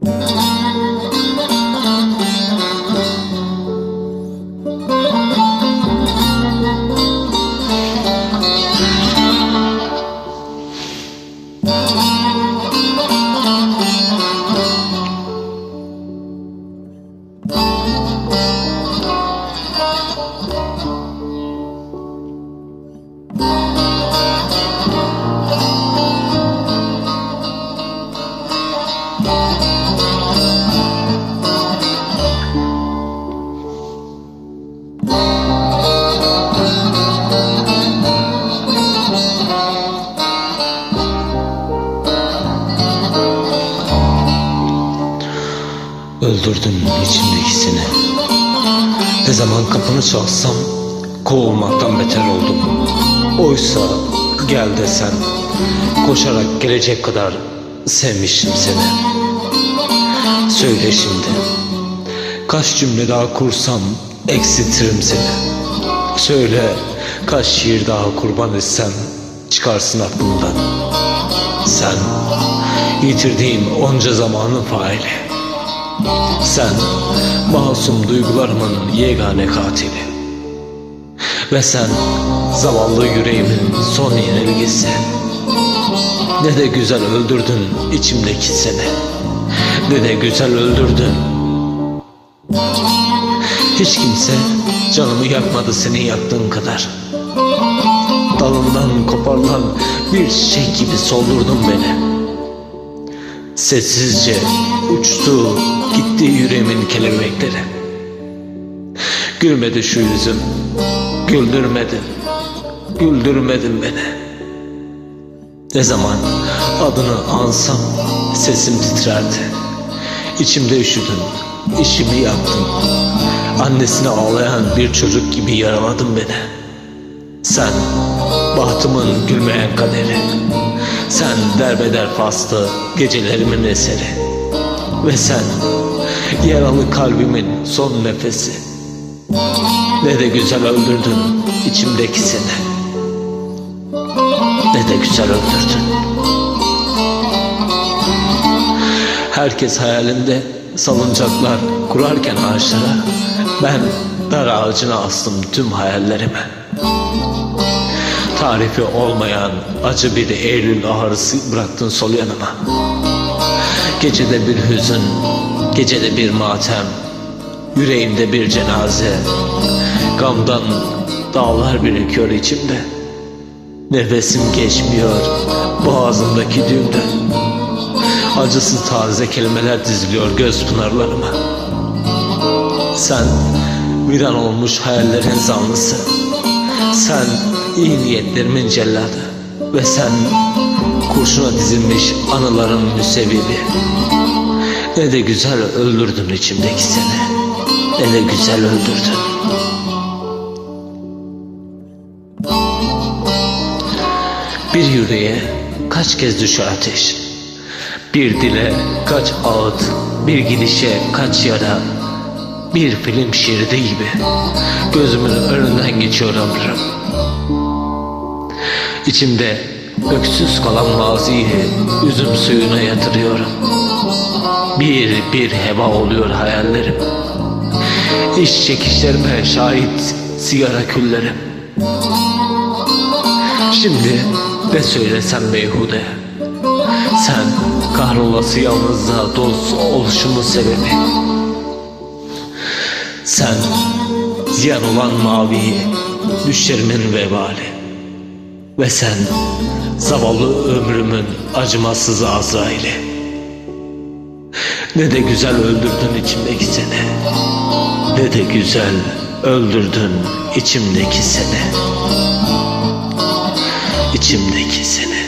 嗯。Öldürdüm içimdekisini. Ne zaman kapını çalsam kovulmaktan beter oldum. Oysa gel desen koşarak gelecek kadar sevmiştim seni. Söyle şimdi kaç cümle daha kursam eksiltirim seni. Söyle kaç şiir daha kurban etsem çıkarsın aklımdan. Sen yitirdiğim onca zamanın faili. Sen masum duygularımın yegane katili. Ve sen zavallı yüreğimin son yenilgisi. Ne de güzel öldürdün içimdeki seni. Ne de güzel öldürdün. Hiç kimse canımı yakmadı senin yaktığın kadar. Dalından koparılan bir çiçek gibi soldurdun beni. Sessizce uçtu gitti yüreğimin kelebekleri. Gülmedi şu yüzüm, güldürmedin, güldürmedin beni. Ne zaman adını ansam sesim titrerdi. İçimde üşüdün, işimi yaktın. Annesine ağlayan bir çocuk gibi yaraladın beni. Sen bahtımın gülmeyen kaderi. Sen derbeder faslı gecelerimin eseri. Ve sen yaralı kalbimin son nefesi. Ne de güzel öldürdün içimdeki seni. Ne de güzel öldürdün. Herkes hayalinde salıncaklar kurarken ağaçlara ben dar ağacına astım tüm hayallerimi. Tarifi olmayan acı bir Eylül ağrısı bıraktın sol yanıma. Gecede bir hüzün, gecede bir matem, yüreğimde bir cenaze. Gamdan dağlar birikiyor içimde. Nefesim geçmiyor boğazımdaki düğümden. Acısız taze kelimeler diziliyor göz pınarlarıma. Sen viran olmuş hayallerin zanlısı. Sen iyi niyetlerimin celladı. Ve sen kurşuna dizilmiş anıların müsebbibi. Ne de güzel öldürdün içimdeki seni. Ne de güzel öldürdün. Bir yüreğe kaç kez düşer ateş. Bir dile kaç ağıt, bir gidişe kaç yara. Bir film şeridi gibi gözümün önünden geçiyor ömrüm. İçimde öksüz kalan maziyi üzüm suyuna yatırıyorum. Bir bir heba oluyor hayallerim. İş çekişlerime şahit sigara küllerim. Şimdi ne söylesem beyhude. Sen kahrolası yalnızlığa dost oluşumun sebebi. Sen ziyan olan maviyi düşlerimin vebali. Ve sen zavallı ömrümün acımasız Azrail'i. Ne de güzel öldürdün içimdeki seni. Ne de güzel öldürdün içimdeki seni. İçimdeki seni.